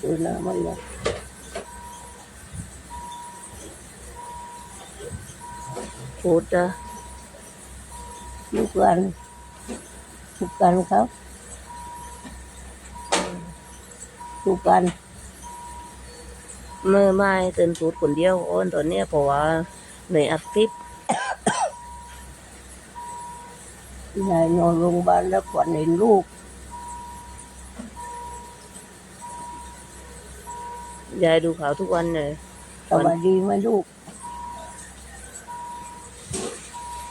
คือน้ำมันนะพูดนะทุกวันทุกวันครับทุกวันเมื่อไม่เตือนพูดคนเดียวโอนตอนนี้เพราะว่าในอัดคลิปยายนอนโรงพยาบาลแล้วขวัญเห็นลูก ยายดูข่าวทุกวันเลยสบายดีไหมลูก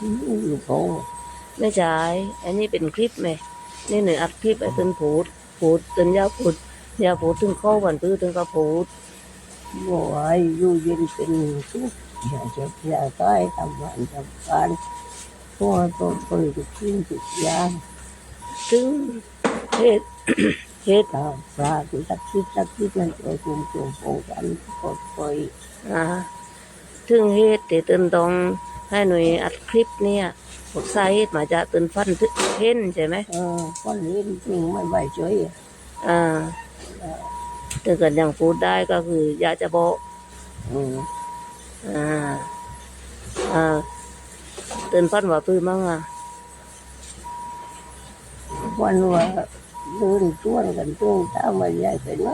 อืมอยู่โพงไม่ใช่อันนี้เป็นคลิปไหมนี่หนึ่งอัดคลิปไอ้เตือนพูดพูดเตือนยาพูดยาพูดถึงเข้าวันพื้นถึงก็พูดบอกว่าให้อยู่เย็นเป็นสุขอย่าเจ็บอย่าตายทำงานทำการเพราะว่าตัวเปิดทุกสิ่งทุกอย่างถึงเหตุ เหตุถ้าปลาที่สักทิศสักทิศมันจะคุมตัวโปงกันปลอดภัยอ่าถึงเหตุที่เตือนตองให้หน่วยอัดคลิปเนี่ยบอกสาเหตุมาจากเตือนฟันทึกเห็นใช่ไหมเออคนเล่นจริงไม่ไหวเฉยอ่าถ้าเกิดยังพูดได้ก็คืออยากจะบอกอืมอ่าอ่าเตือนฟันว่าพื้นมั้งอะวันว่า เดินชวนกันตรงตามาใหญ่ไปไหน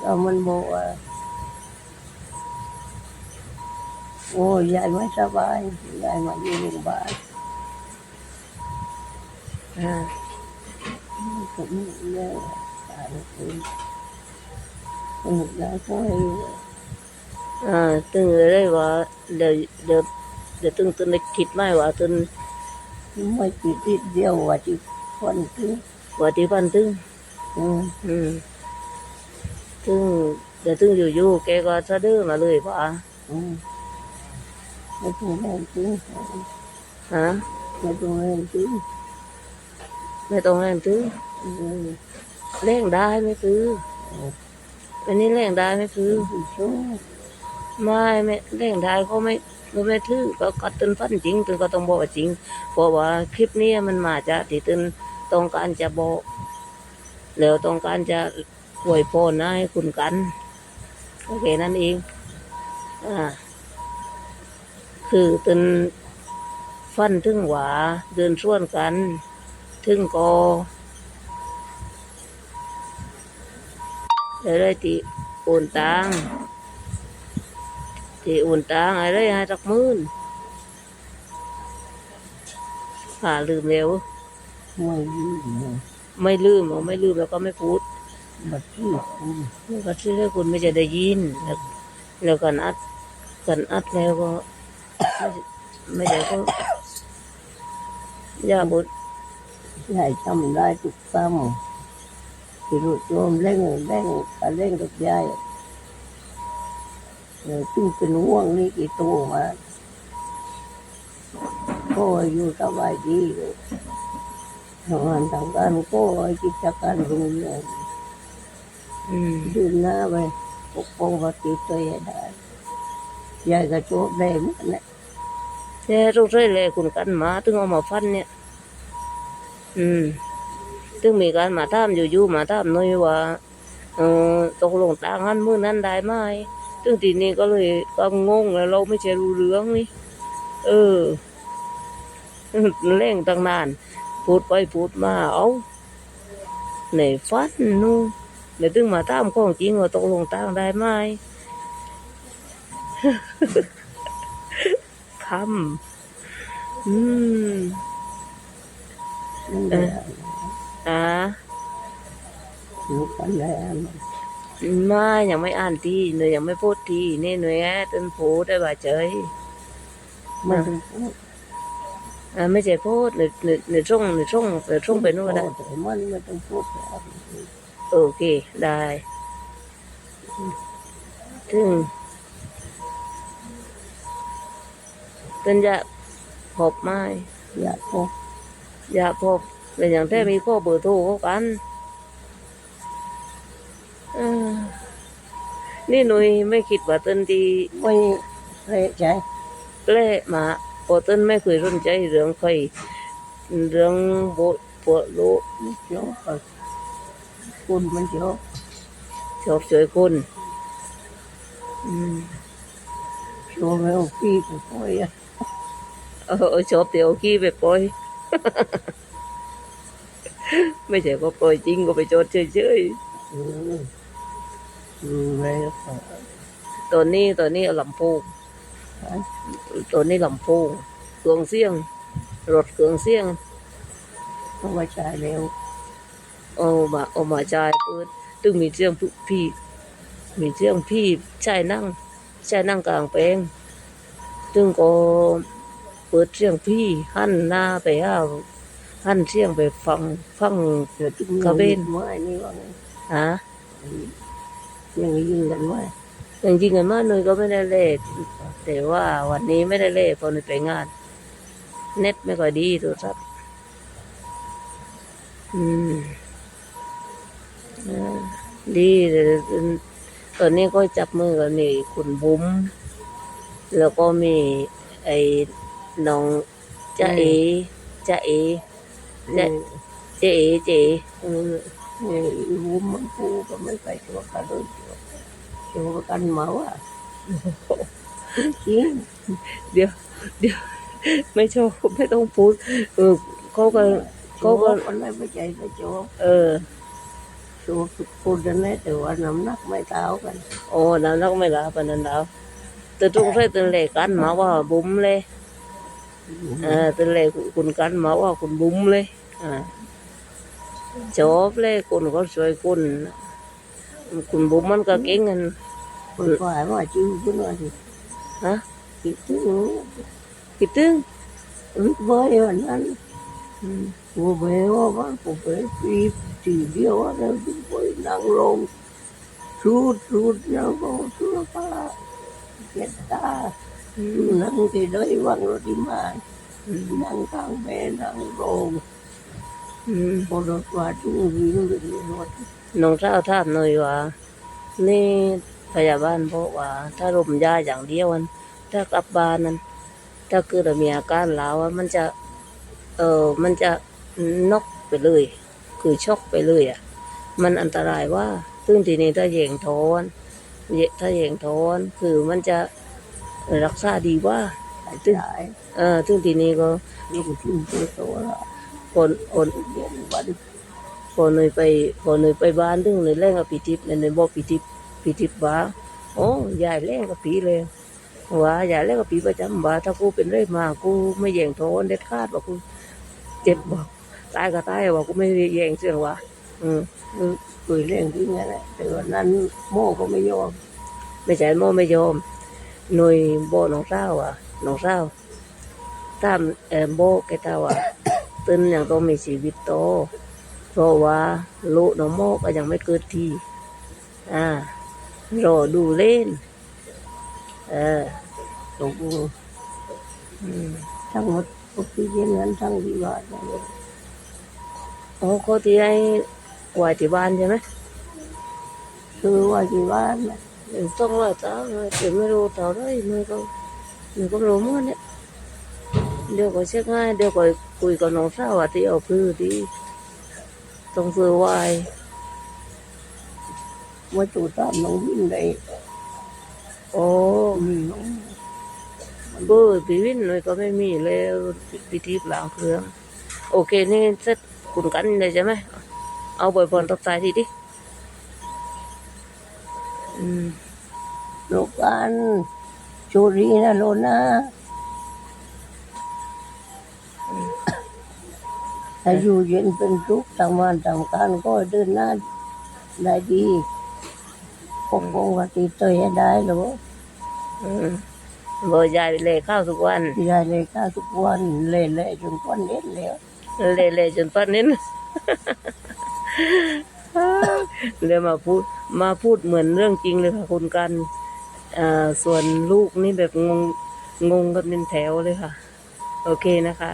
ก็มันบอกว่าโอ้ยายไม่สบายยายมาอยู่โรงพยาบาลอ่าผมเนี่ยตายเลยคนหลายคนอ่าตึงเลยว่าเดี๋ยวเดี๋ยวเดี๋ยวตึงตึงได้คิดไหมว่าตึงไม่ติดติดเดียวว่าที่คนถึง ว่าที่ฟันตึงอืมอืมตึงเดี๋ยวตึงอยู่ๆแกก็สะดื้อมาเลยว่าอืมไม่ต้องแรงถึงฮะไม่ต้องแรงถึงไม่ต้องแรงตึงอืมเร่งได้ไม่คืออันนี้เร่งได้ไม่คือสู้ไม่ไม่เร่งได้เขาไม่ไม่ไม่ถือก็กัดตึนฟันจริงตึนก็ต้องบอกว่าจริงเพราะว่าคลิปนี้มันมาจากที่ตึน ต้องการจะบอกแล้วต้องการจะอวยพรให้คุณกัน โอเคนั่นเองอ่าคือตึนฟันถึงหวาเดินส่วนกัน ถึงกอแล้วได้ตีโอนตังตีโอนตังอะไรให้สักมื่นหาลืมแล้ว ไม่ยืดเลยไม่ลืมเอาไม่ลืมแล้วก็ไม่พูดบัดที่คุณแล้วก็ที่ให้คุณไม่จะได้ยิน แล้วแล้วกันอัดกันอัดแล้วก็ ไม่ได้ก็อย่าบุดยายทำได้ทุกคำที่รู้โยมเล่งเล่งกันเล่งกับยายเออจึงเป็นห่วงนี่กี่ตัวมาก็อยู่สบายดีเลย ทำงานทำการก็กิจการรุ่งเรืองดินหน้าไปปกป้องปฏิตัวเองได้ยายก็โจทย์ได้เหมือนกันนะแต่รู้ใช่เลยคุณกันมาถึงเอามาฟันเนี่ย อืมถึงมีการมาถามอยู่ๆมาถามน่อยว่าเออตกลงต่างกันมือนั้นได้ไหมถึงทีนี้ก็เลยก็งงแล้วเราไม่ใช่รู้เรื่องนี่เออเร่งตั้งนาน พูดไปพูดมาเอาในฟันนู่นเดี๋ยวถึงมาตามของจริงว่าตกลงต่างได้ไหมคำอืมนั่นแหละอ่าลูกกันแล้วไม่ยังไม่อ่านทีหนูยังไม่พูดทีนี่หนูแอตึนพูดได้บ่าเฉยไม่ต้องพูด อ่าไม่ใช่พูดหนูหนูหนูส่งหนูส่งหนูส่งไปนู่นก็ได้แต่มันไม่ต้องพูดแล้วโอเคได้ถึงเป็นจะพบไหมอยากพบอยากพบเป็นอย่างแท้มีข้อเบอร์โทรเขากันเอ้อนี่หนุ่ยไม่คิดว่าเต้นดีไม่เละใจเล่มา พอเต้นไม่เคยสนใจเรื่องใครเรื่องโบปวดโลกไม่เจบคุณมันเจบชอบช่วยคนอืมโชว์แมวพี่ก็ปล่อยอะเออเออชอบเดี๋ยวขี้ไปปล่อยไม่ใช่ก็ปล่อยจริงก็ไปจอดเฉยอืมดูแล้วก็ๆตอนนี้ตอนนี้ลำโพง ตอนนี้ลำโพงเครื่องเสียง รถเครื่องเสียงต้องมาจ่ายแล้วเอามาเอามาจ่ายเปิดตึงมีเสียงพี่มีเสียงพี่ชายนั่งชายนั่งกลางแปลงตึงก็เปิดเสียงพี่หันหน้าไปหาหันเสียงไปฟังฟังเดี๋ยวจุ่มกระเบนไม้นี่ว่าไงฮะยังยิงกันไว้ จริงๆกันมาหน่ยก็ไม่ได้เล่แต่ว่าวันนี้ไม่ได้เล่เพราะหน่ยไปงาน เน็ตไม่ค่อยดีโทรศัพท์อืมอ่าดีตอนนี้ก็จับมือกันมีคุณบุ้ม แล้วก็มีไอ้น้องจ้าเอจ้าเอเด็กเจเอเจเอ๋เออนี่บุ้มมันปูก็ไม่ไปตัวกันเลย ตัวกันเมาอะจริงเดี๋ยว เดี๋ยว ไม่ชอบไม่ต้องพูดเออเขาก็ก็เขาก็คนไหนไม่ใจไม่โจบเออโจบพูดกันแน่แต่ว่าน้ำหนักไม่เท่ากันโอ้น้ำนักไม่ลาปานนั้นแล้วแต่ตรงใส่ตันเลกันมาว่าบุ้มเลยเออตันเลคุณกันมาว่าคุณบุ้มเลยอ่าจบเลยคุณก็ช่วยคุณ คุณบุ้มมันก็เก่งกันคนฝ่ายว่าจิ้วขึ้นมาสิฮะคิดถึงคิดถึงอึดเบยวันนั้นกูเบยว่าว่ากูเบยปีทีเดียวแล้วกูไปนั่งลงสูดสูดแล้วก็สูดป้าเจ็ดตานั่งที่ได้วังรถที่มานั่งข้างแม่นั่งลง อืมพอรถว่าจุ้งวิ่งเลยรถน้องสาวถามหน่อยว่านี่พยาบาลบอกว่า ถ้าลมยาอย่างเดียวมันถ้ากลับบ้านนั้น ถ้าเกิดมีอาการแล้วอะมันจะ เออมันจะนกไปเลย คือช็อกไปเลยอะ มันอันตรายว่าซึ่งทีนี้ถ้าเหย่งทอนเยถ้าเหย่งทอนคือมันจะรักษาดีว่าตายเออซึ่งทีนี้ก็ลูกทิ้งตัวโตแล้ว คนคนเย็นวันพอหน่อยไปพอหน่อยไปบ้านตึงเลยแรงกับปีทิพย์เลยหน่อยบอกปีทิพย์ปีทิพย์ว่าโอ้ยายแรงกับปีเลยว่ายายแรงกับปีประจำว่าถ้ากูเป็นเรื่อยมากูไม่แย่งโทนเด็ดขาดว่ากูเจ็บบอกตายก็ตายว่ากูไม่แย่งเสียงว่าอืมคือคุยเรื่องที่นั่นแหละแต่วันนั้นโม่ก็ไม่ยอม ไม่ใช่โม่ไม่ยอมหน่วยโบน้องเศร้าอะน้องเศร้าตามเออโบแกตาว่า ตื่นอย่างต้องมีชีวิตโตเพราะว่าลูกน้องโมก็ยังไม่เกิดทีอ่ารอดูเล่น เออตกลงอืมทั้งหมดพวกที่เย็นนั้นทั้งที่บ้านนั่นเโอ้เขาที่ให้ไหวที่บ้านใช่ไหมคือว่าที่บ้านเดี๋ยต้องร้อยเจ้าเลยเดี๋ยวไม่รู้เท่าไรไม่ก็ไม่ก็รู้มั้งเนี่ย เดี๋ยวก็เช็คง่ายเดี๋ยวก็คุยกับน้องสาวว่าที่เอาพื้นที่ต้องซื้อไว้ว่าจู่ตามน้องวิ่งได้โอ้มีน้องเบอร์ปีวินหน่อยก็ไม่มีแล้วพิธีล้างเครื่อง โอเค นี่เสร็จคุณกันเลยใช่ไหม เอาบ่อยบอลตกใจทีดิอืมโลกันโชรีนะโลนะ ถ้าอยู่เย็นเป็นทุกข์ทำงานทำการก็เดินหน้าได้ดีปกป้องกันติดตัวให้ได้หรออืมบ่ยายเลยข้าวทุกวันยายเลยข้าทุกวันเล่เล่จนก้อนเล็ดแล้วเลยเลยจนปันนี้นะเลยมาพูดมาพูดเหมือนเรื่องจริงเลยค่ะคุณกันอ่าส่วนลูกนี่แบบงงงงกันเป็นแถวเลยค่ะ โอเคนะคะ